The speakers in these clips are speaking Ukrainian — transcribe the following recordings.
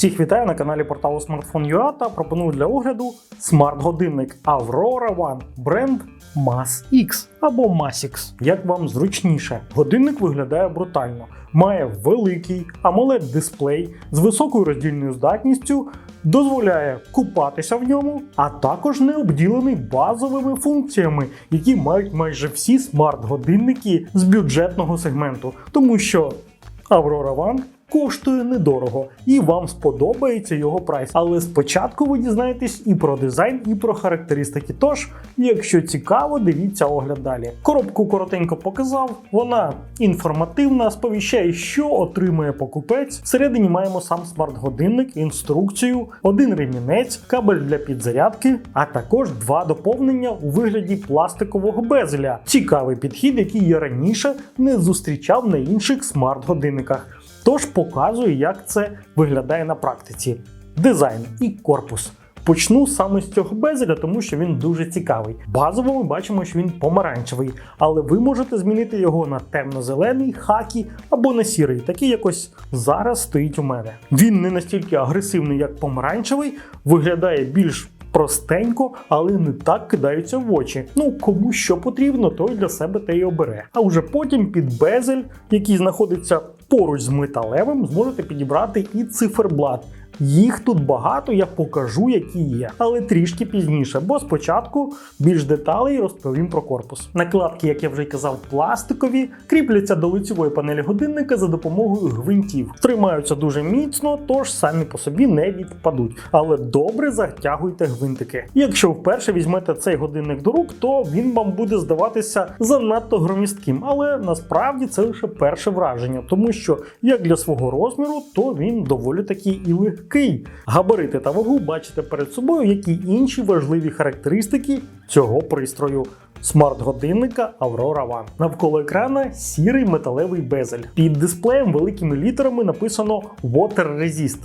Всіх вітаю на каналі порталу Smartphone.ua та пропоную для огляду смарт-годинник Aurora One бренд Mass X або Masix. Як вам зручніше. Годинник виглядає брутально, має великий amoled дисплей з високою роздільною здатністю, дозволяє купатися в ньому, а також не обділений базовими функціями, які мають майже всі смарт-годинники з бюджетного сегменту, тому що Aurora One коштує недорого і вам сподобається його прайс. Але спочатку ви дізнаєтесь і про дизайн, і про характеристики. Тож, якщо цікаво, дивіться огляд далі. Коробку коротенько показав, вона інформативна, сповіщає, що отримує покупець. Всередині маємо сам смарт-годинник, інструкцію, один ремінець, кабель для підзарядки, а також два доповнення у вигляді пластикового безеля. Цікавий підхід, який я раніше не зустрічав на інших смарт-годинниках. Тож показую, як це виглядає на практиці. Дизайн і корпус. Почну саме з цього безеля, тому що він дуже цікавий. Базово ми бачимо, що він помаранчевий, але ви можете змінити його на темно-зелений, хакі або на сірий, такий якось зараз стоїть у мене. Він не настільки агресивний, як помаранчевий, виглядає більш простенько, але не так кидаються в очі. Ну кому що потрібно, той для себе те й обере. А вже потім під безель, який знаходиться поруч з металевим, зможете підібрати і циферблат. Їх тут багато, я покажу, які є, але трішки пізніше, бо спочатку більш деталей розповім про корпус. Накладки, як я вже й казав, пластикові, кріпляться до лицевої панелі годинника за допомогою гвинтів. Тримаються дуже міцно, тож самі по собі не відпадуть. Але добре затягуйте гвинтики. Якщо вперше візьмете цей годинник до рук, то він вам буде здаватися занадто громістким, але насправді це лише перше враження, тому що як для свого розміру, то він доволі такий і легкий. Габарити та вагу бачите перед собою, які інші важливі характеристики цього пристрою. Смарт-годинника Aurora One. Навколо екрана сірий металевий безель. Під дисплеєм великими літерами написано Water Resist.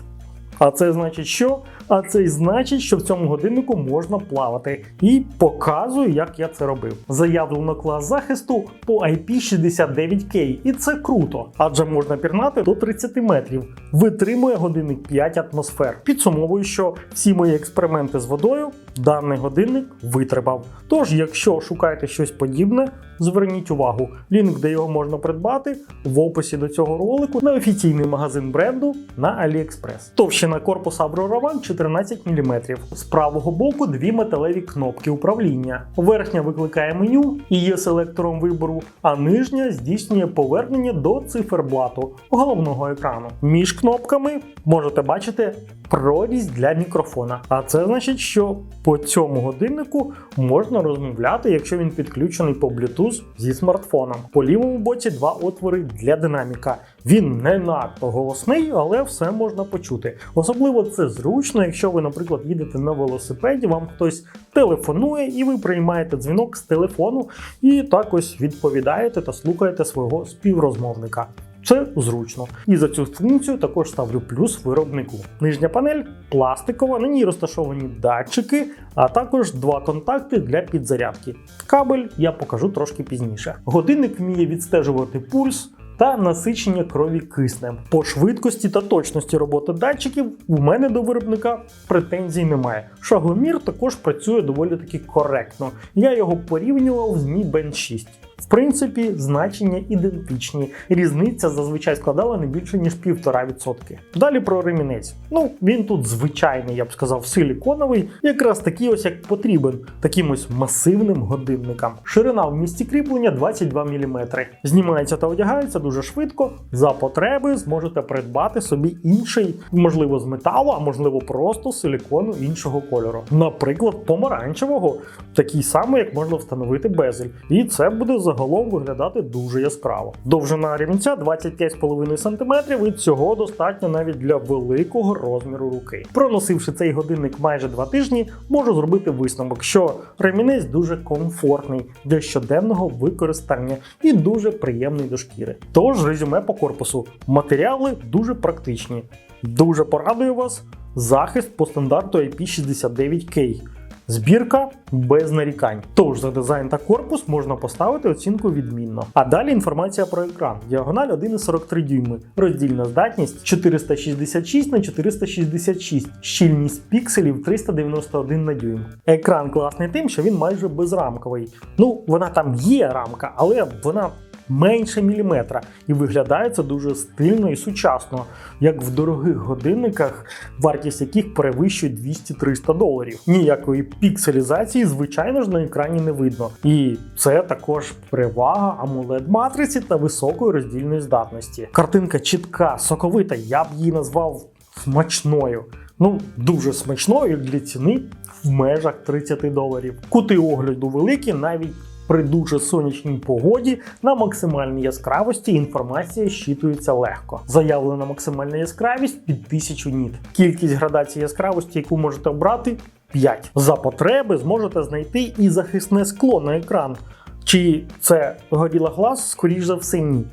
А це значить що? А це й значить, що в цьому годиннику можна плавати. І показую, як я це робив. Заявлено клас захисту по IP69K, і це круто, адже можна пірнати до 30 метрів. Витримує годинник 5 атмосфер. Підсумовую, що всі мої експерименти з водою даний годинник витримав. Тож, якщо шукаєте щось подібне, зверніть увагу. Лінк, де його можна придбати, в описі до цього ролику на офіційний магазин бренду на AliExpress. Товщина корпуса One 14 мм. З правого боку дві металеві кнопки управління. Верхня викликає меню і є селектором вибору, а нижня здійснює повернення до циферблату головного екрану. Між кнопками можете бачити прорізь для мікрофона. А це значить, що по цьому годиннику можна розмовляти, якщо він підключений по Bluetooth зі смартфоном. По лівому боці два отвори для динаміка. Він не надто голосний, але все можна почути. Особливо це зручно, якщо ви, наприклад, їдете на велосипеді, вам хтось телефонує, і ви приймаєте дзвінок з телефону і так ось відповідаєте та слухаєте свого співрозмовника. Це зручно. І за цю функцію також ставлю плюс виробнику. Нижня панель пластикова, на ній розташовані датчики, а також два контакти для підзарядки. Кабель я покажу трошки пізніше. Годинник вміє відстежувати пульс. Та насичення крові киснем. По швидкості та точності роботи датчиків у мене до виробника претензій немає. Шагомір також працює доволі таки коректно. Я його порівнював з Mi Band 6. В принципі, значення ідентичні. Різниця зазвичай складала не більше ніж 1,5%. Далі про ремінець. Ну, він тут звичайний, я б сказав, силіконовий, якраз такий ось як потрібен, таким ось масивним годинникам. Ширина в місці кріплення 22 мм. Знімається та одягається дуже швидко. За потреби зможете придбати собі інший, можливо, з металу, а можливо просто силікону іншого кольору. Наприклад, помаранчевого, такий самий, як можна встановити безель. І це буде загалом виглядати дуже яскраво. Довжина ремінця 25,5 см, і цього достатньо навіть для великого розміру руки. Проносивши цей годинник майже два тижні, можу зробити висновок, що ремінець дуже комфортний для щоденного використання і дуже приємний до шкіри. Тож резюме по корпусу. Матеріали дуже практичні. Дуже порадую вас захист по стандарту IP69K. Збірка без нарікань. Тож за дизайн та корпус можна поставити оцінку відмінно. А далі інформація про екран. Діагональ 1,43 дюйми, роздільна здатність 466 на 466, щільність пікселів 391 на дюйм. Екран класний тим, що він майже безрамковий. Ну, вона там є рамка, але вона менше міліметра, і виглядає це дуже стильно і сучасно, як в дорогих годинниках, вартість яких перевищує 200-300 доларів. Ніякої пікселізації, звичайно ж, на екрані не видно. І це також перевага amoled матриці та високої роздільної здатності. Картинка чітка, соковита, я б її назвав смачною. Ну, дуже смачною для ціни в межах 30 доларів. Кути огляду великі, навіть при дуже сонячній погоді на максимальній яскравості інформація щитується легко. Заявлена максимальна яскравість під 1000 ніт. Кількість градацій яскравості, яку можете обрати 5. За потреби зможете знайти і захисне скло на екран. Чи це горіла глаз, скоріш за все, ні.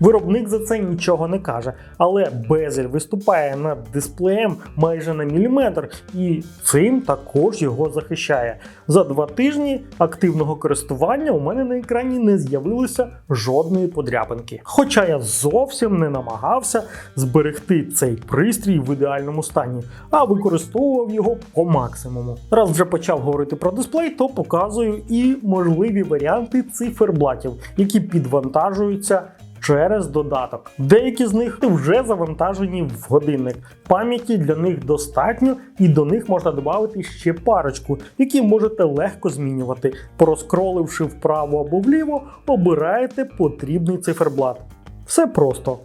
Виробник за це нічого не каже, але безель виступає над дисплеєм майже на міліметр, і цим також його захищає. За два тижні активного користування у мене на екрані не з'явилося жодної подряпинки. Хоча я зовсім не намагався зберегти цей пристрій в ідеальному стані, а використовував його по максимуму. Раз вже почав говорити про дисплей, то показую і можливі варіанти циферблатів, які підвантажуються через додаток. Деякі з них вже завантажені в годинник. Пам'яті для них достатньо, і до них можна додати ще парочку, які можете легко змінювати. Проскроливши вправо або вліво, обираєте потрібний циферблат. Все просто.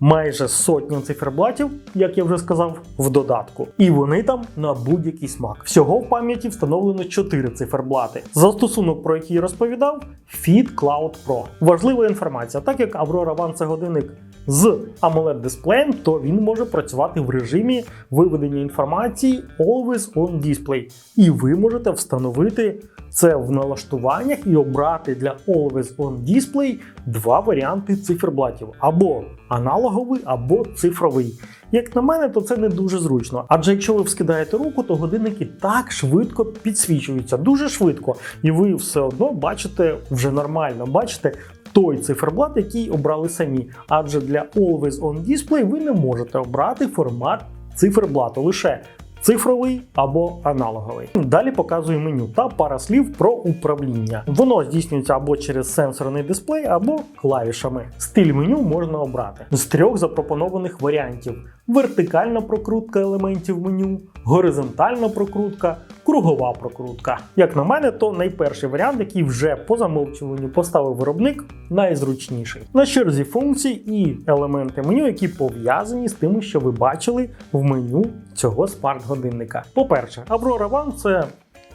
Майже сотня циферблатів, як я вже сказав, в додатку. І вони там на будь-який смак. Всього в пам'яті встановлено 4 циферблати. Застосунок, про який я розповідав, Fit Cloud Pro. Важлива інформація, так як Aurora One це годинник з amoled дисплеєм, то він може працювати в режимі виведення інформації Always on Display. І ви можете встановити це в налаштуваннях і обрати для Always on Display два варіанти циферблатів: або аналоговий, або цифровий. Як на мене, то це не дуже зручно. Адже якщо ви вскидаєте руку, то годинники так швидко підсвічуються, дуже швидко, і ви все одно бачите вже нормально, бачите. Той циферблат, який обрали самі, адже для Always On Display ви не можете обрати формат циферблату лише цифровий або аналоговий. Далі показую меню та пара слів про управління. Воно здійснюється або через сенсорний дисплей, або клавішами. Стиль меню можна обрати з трьох запропонованих варіантів: вертикальна прокрутка елементів меню, горизонтальна прокрутка. Кругова прокрутка. Як на мене, то найперший варіант, який вже по замовчуванню поставив виробник, найзручніший. На черзі функції і елементи меню, які пов'язані з тим, що ви бачили в меню цього смарт-годинника. По-перше, Aurora One це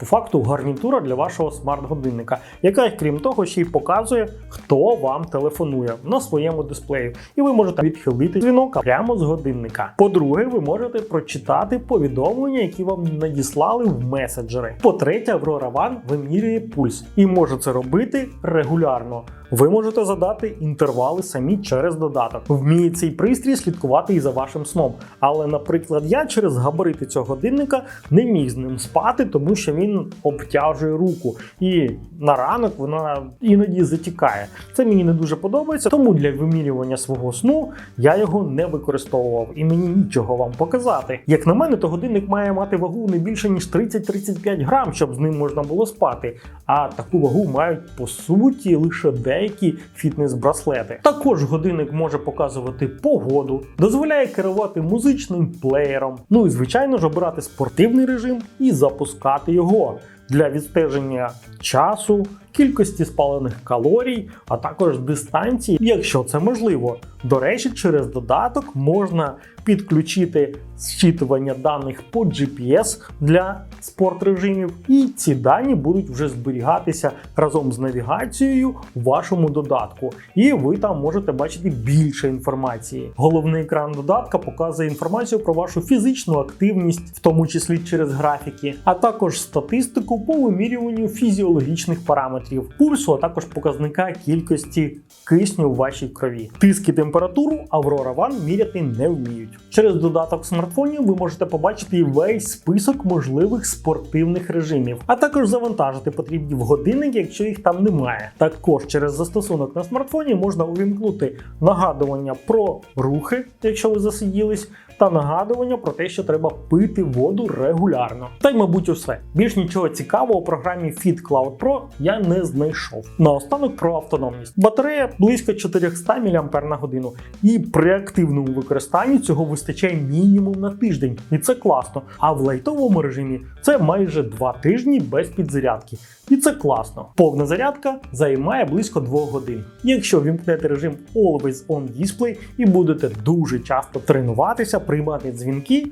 по факту гарнітура для вашого смарт-годинника, яка, крім того, ще й показує, хто вам телефонує на своєму дисплеї, і ви можете відхилити дзвінок прямо з годинника. По-друге, ви можете прочитати повідомлення, які вам надіслали в меседжери. По-третє, Aurora One вимірює пульс і може це робити регулярно. Ви можете задати інтервали самі через додаток. Вміє цей пристрій слідкувати і за вашим сном. Але, наприклад, я через габарити цього годинника не міг з ним спати, тому що він обтяжує руку. І на ранок вона іноді затікає. Це мені не дуже подобається, тому для вимірювання свого сну я його не використовував і мені нічого вам показати. Як на мене, то годинник має мати вагу не більше ніж 30-35 грам, щоб з ним можна було спати. А таку вагу мають по суті лише деякі фітнес-браслети. Також годинник може показувати погоду, дозволяє керувати музичним плеєром. Ну і звичайно ж обирати спортивний режим і запускати його 过了。Для відстеження часу, кількості спалених калорій, а також дистанції, якщо це можливо. До речі, через додаток можна підключити зчитування даних по GPS для спортрежимів, і ці дані будуть вже зберігатися разом з навігацією в вашому додатку, і ви там можете бачити більше інформації. Головний екран додатка показує інформацію про вашу фізичну активність, в тому числі через графіки, а також статистику по вимірюванню фізіологічних параметрів пульсу, а також показника кількості кисню в вашій крові. Тиск і температуру Aurora One міряти не вміють. Через додаток смартфонів ви можете побачити весь список можливих спортивних режимів, а також завантажити потрібні в годинник, якщо їх там немає. Також через застосунок на смартфоні можна увімкнути нагадування про рухи, якщо ви засиділись, та нагадування про те, що треба пити воду регулярно. Та й, мабуть, усе. Більш нічого цікавого у програмі Fit Cloud Pro я не знайшов. Наостанок про автономність. Батарея близько 400 мАч і при активному використанні цього вистачає мінімум на тиждень, і це класно. А в лайтовому режимі це майже 2 тижні без підзарядки. І це класно. Повна зарядка займає близько 2 годин. Якщо вімкнете режим Always On Display і будете дуже часто тренуватися, приймати дзвінки,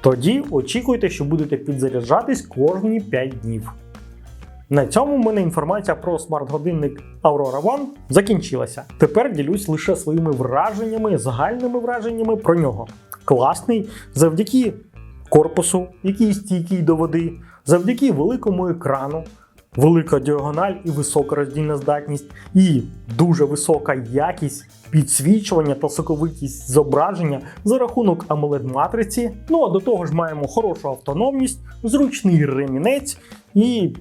тоді очікуйте, що будете підзаряджатись кожні 5 днів. На цьому в мене інформація про смарт-годинник Aurora One закінчилася. Тепер ділюсь лише своїми враженнями, загальними враженнями про нього. Класний завдяки корпусу, який стійкий до води, завдяки великому екрану, велика діагональ і висока роздільна здатність, і дуже висока якість підсвічування та соковитість зображення за рахунок amoled матриці. Ну а до того ж маємо хорошу автономність, зручний ремінець і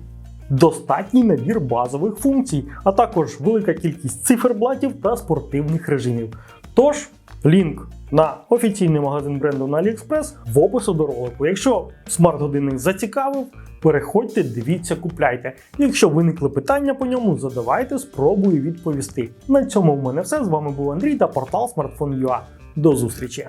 достатній набір базових функцій, а також велика кількість циферблатів та спортивних режимів. Тож, лінк на офіційний магазин бренду на AliExpress в опису до ролику. Якщо смарт-годинник зацікавив, переходьте, дивіться, купляйте. Якщо виникли питання по ньому, задавайте, спробую відповісти. На цьому в мене все. З вами був Андрій та портал Smartphone.ua. До зустрічі!